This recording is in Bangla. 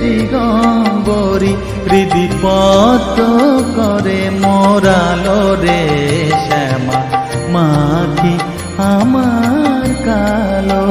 দিগম্বরী হৃদিপত করে মোরালরে শ্যামা মাখি আমার কালো